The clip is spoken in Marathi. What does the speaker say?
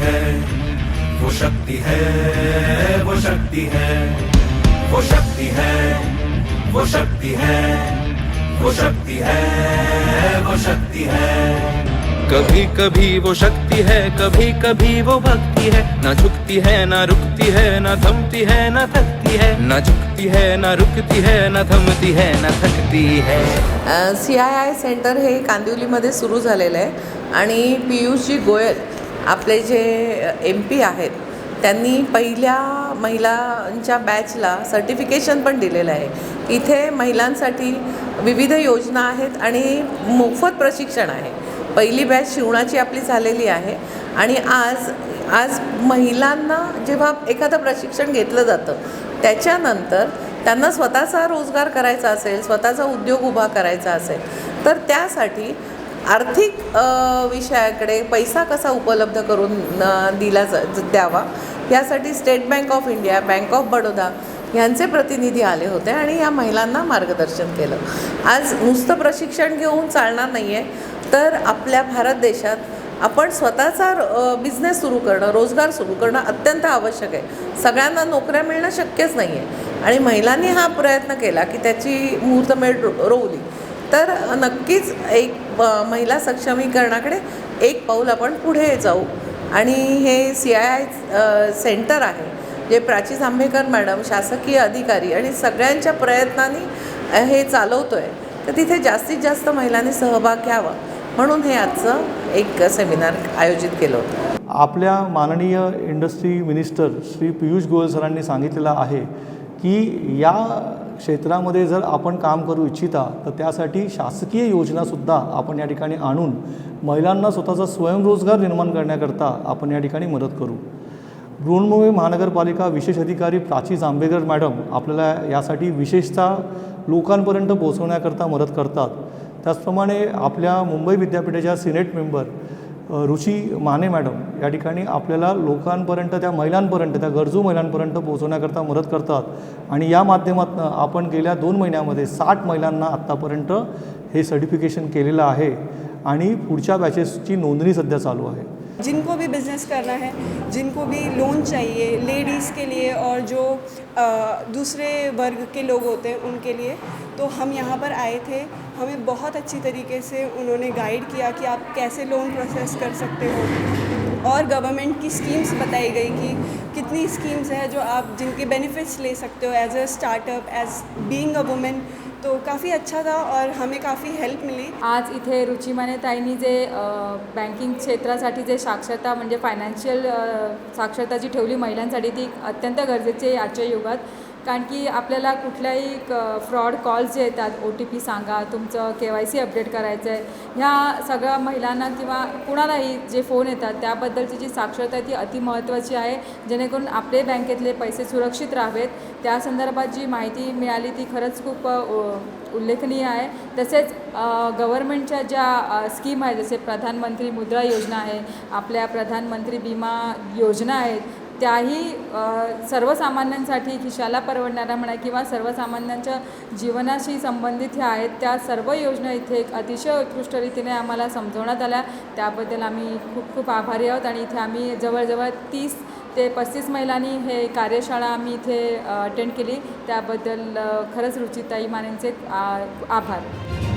है। वो शक्ति है वो शक्ति है। वो शक्ति है वो शक्ति है। वो शक्ति है वो शक्ति है। कभी कभी वो शक्ति है कभी कभी वो भक्ति है। ना झुकती है ना रुकती है ना थमती है ना थकती है। ना झुकती है ना रुकती है ना थमती है ना थकती है। सी आय आय सेंटर हे कांदिवलीमध्ये सुरू झालेलं आहे. आणि पियुषजी गोयल आपले जे एम पी आहेत त्यांनी पहिल्या महिलांच्या बॅचला सर्टिफिकेशन पण दिलेलं आहे. इथे महिलांसाठी विविध योजना आहेत आणि मोफत प्रशिक्षण आहे. पहिली बॅच शिवणाची आपली झालेली आहे आणि आज आज महिलांना जेव्हा एखादं प्रशिक्षण घेतलं जातं त्याच्यानंतर त्यांना स्वतःचा रोजगार करायचा असेल स्वतःचा उद्योग उभा करायचा असेल तर त्यासाठी आर्थिक विषयाकडे पैसा कसा उपलब्ध करून दिला जा द्यावा यासाठी State Bank of India Bank of Baroda यांचे प्रतिनिधी आले होते आणि या महिलांना मार्गदर्शन केलं आज नुसतं प्रशिक्षण घेऊन चालणार नाही आहे तर आपल्या भारत देशात आपण स्वतःचा बिझनेस सुरू करणं रोजगार सुरू करणं अत्यंत आवश्यक आहे सगळ्यांना नोकऱ्या मिळणं शक्यच नाही आहे आणि महिलांनी हा प्रयत्न केला की त्याची मुहूर्तमेढ रो रोवली तर नक्कीच एक महिला सक्षमीकरणाकडे एक पाऊल आपण पुढे जाऊ. आणि हे सी आय आय सेंटर आहे जे प्राची जांभेकर मॅडम शासकीय अधिकारी आणि सगळ्यांच्या प्रयत्नांनी हे चालवतो आहे तर तिथे जास्तीत जास्त महिलांनी सहभाग घ्यावा. म्हणून हे आजचं एक सेमिनार आयोजित केलं होतं. आपल्या माननीय इंडस्ट्री मिनिस्टर श्री पियुष गोयल सरांनी सांगितलेलं आहे की या क्षेत्रामध्ये जर आपण काम करू इच्छिता तर त्यासाठी शासकीय योजनासुद्धा आपण या ठिकाणी आणून महिलांना स्वतःचा स्वयंरोजगार निर्माण करण्याकरता आपण या ठिकाणी मदत करू. बृहन्मुंबई महानगरपालिका विशेष अधिकारी प्राची जांभेकर मॅडम आपल्याला यासाठी विशेषतः लोकांपर्यंत पोहोचवण्याकरता मदत करतात. त्याचप्रमाणे आपल्या मुंबई विद्यापीठाच्या senate member Ruchi Mane madam या ठिकाणी आपल्याला लोकांपर्यंत त्या महिलांपर्यंत त्या गरजू महिलांपर्यंत पोहोचवण्याकरता मदत करतात. आणि या माध्यमातून आपण गेल्या दोन महिन्यामध्ये साठ महिलांना आत्तापर्यंत हे सर्टिफिकेशन केलेलं आहे. आणि पुढच्या बॅचेसची नोंदणी सध्या चालू आहे. जिनको भी बिज़नेस करना है, जिनको भी लोन चाहिए लेडीज़ के लिए और जो दूसरे वर्ग के लोग होते हैं, उनके लिए तो हम यहाँ पर आए थे। हमें बहुत अच्छी तरीके से उन्होंने गाइड किया कि आप कैसे लोन प्रोसेस कर सकते हो। और गवर्नमेंट की स्कीम्स बताई गई कि कितनी स्कीम्स हैं जो आप, जिनके बेनिफिट्स ले सकते हो as a startup as being a women तो काफ़ी अच्छा था और हमें काफ़ी हेल्प मिली। आज इथे रुचिमाने ताईंनी जे बँकिंग क्षेत्रासाठी जे साक्षरता म्हणजे फायनान्शियल साक्षरता जी ठेवली महिलांसाठी ती अत्यंत गरजेची आहे आजच्या युगात. कारण की आपल्याला कुठल्याही क फ्रॉड कॉल्स जे येतात ओ टी पी सांगा तुमचं के वाय सी अपडेट करायचं आहे ह्या सगळ्या महिलांना किंवा कुणालाही जे फोन येतात त्याबद्दलची जी साक्षरता आहे ती अतिमहत्त्वाची आहे. जेणेकरून आपले बँकेतले पैसे सुरक्षित राहावेत. त्या संदर्भात जी माहिती मिळाली ती खरंच खूप उल्लेखनीय आहे. तसेच गव्हर्मेंटच्या ज्या स्कीम आहेत जसे प्रधानमंत्री मुद्रा योजना आहे आपल्या प्रधानमंत्री विमा योजना आहेत त्याही सर्वसामान्यांसाठी खिशाला परवडणाऱ्या म्हणा किंवा सर्वसामान्यांच्या जीवनाशी संबंधित ह्या आहेत त्या सर्व योजना इथे एक अतिशय उत्कृष्ट रीतीने आम्हाला समजवण्यात आल्या. त्याबद्दल आम्ही खूप खूप आभारी आहोत आणि इथे आम्ही जवळजवळ तीस ते पस्तीस महिलांनी हे कार्यशाळा आम्ही इथे अटेंड केली. त्याबद्दल खरंच रुचिताई मानेंचे आ- आभार.